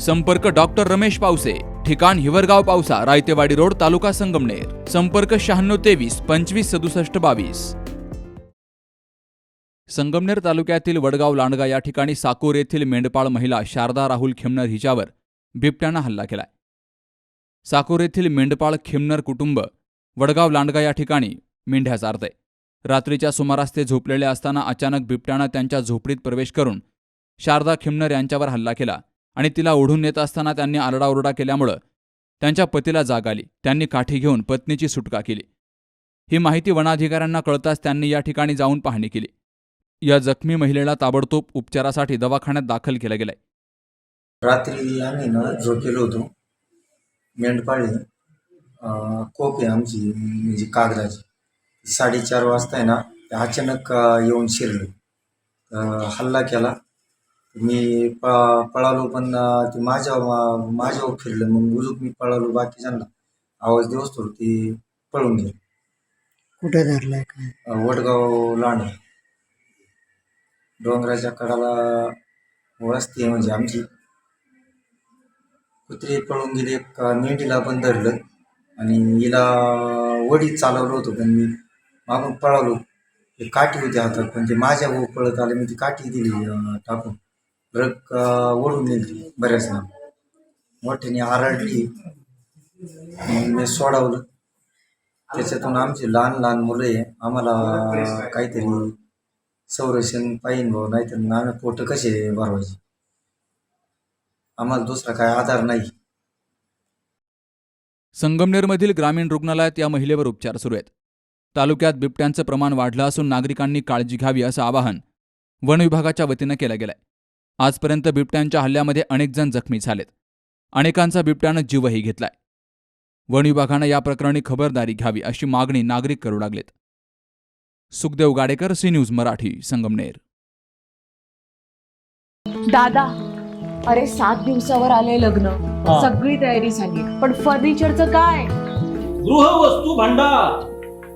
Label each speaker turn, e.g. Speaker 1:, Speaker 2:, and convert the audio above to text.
Speaker 1: संपर्क डॉक्टर रमेश पावसे ठिकाण हिवरगाव पावसा रायतेवाडी रोड तालुका संगमनेर. संपर्क शहाण्णव तेवीस पंचवीस सदुसष्ट बावीस. संगमनेर तालुक्यातील वडगाव लांडगा या ठिकाणी साकोर येथील मेंढपाळ महिला शारदा राहुल खेमनर हिच्यावर बिबट्यानं हल्ला केलाय. साकोर येथील मेंढपाळ खेमनर कुटुंब वडगाव लांडगा या ठिकाणी मेंढ्या चारते रात्रीच्या सुमारास ते झोपलेले असताना अचानक बिबट्यानं त्यांच्या झोपडीत प्रवेश करून शारदा खिमनर यांच्यावर हल्ला केला. आणि तिला ओढून नेत असताना त्यांनी आरडाओरडा केल्यामुळं त्यांच्या पतीला जाग आली. त्यांनी काठी घेऊन पत्नीची सुटका केली. ही माहिती वनाधिकाऱ्यांना कळताच त्यांनी या ठिकाणी जाऊन पाहणी केली. या जखमी महिलेला ताबडतोब उपचारासाठी दवाखान्यात दाखल केला गेलाय.
Speaker 2: रात्री आम्ही ना झोपेलो होतो मेंढपाळी कोप आहे आमची म्हणजे कागदाची. साडेचार वाजता आहे ना अचानक येऊन शिरले. हल्ला केला. मी प पळालो पण ते माझ्या माझ्यावर फिरलं. मग उजूक मी पळालो बाकीच्यांना आवाज देऊस तर ते पळून गेले.
Speaker 3: कुठे धरलाय काय?
Speaker 2: वडगाव लांड डोंगराच्या कडाला वस्ती आहे म्हणजे आमची. कुत्रे पळून गेले एक मेंढीला पण धरलं. आणि हिला वडीत चालवलं होतं पण मी मागून पळालो. ते काठी होती हातात पण ते माझ्या भाऊ पळत आले मी ती काठी दिली टाकून. रग ओढून नेली बऱ्याच ना मोठ्याने आरडली. मग मी सोडवलं. त्याच्यातून आमची लहान लहान मुलं आहे. आम्हाला काहीतरी संरक्षण पाहिजे भाऊ नाहीतर आम्ही पोट कसे भरवायचे? आम्हाला दुसरा काय आधार नाही.
Speaker 1: संगमनेरमधील ग्रामीण रुग्णालयात या महिलेवर उपचार सुरू आहेत. तालुक्यात बिबट्यांचं प्रमाण वाढलं असून नागरिकांनी काळजी घ्यावी असं आवाहन वन विभागाच्या वतीनं केलं गेलंय. आजपर्यंत बिबट्यांच्या हल्ल्यामध्ये अनेक जण जखमी झालेत. अनेकांचा बिबट्यानं जीवही घेतलाय. वन विभागानं या प्रकरणी खबरदारी घ्यावी अशी मागणी नागरिक करू लागलेत. Sukhdev Gadekar C news Marathi Sangamner.
Speaker 4: दादा अरे सात दिवसावर आले लग्न. सगळी तयारी झाली पण फर्निचरचं काय?
Speaker 5: गृहवस्तू भांडार.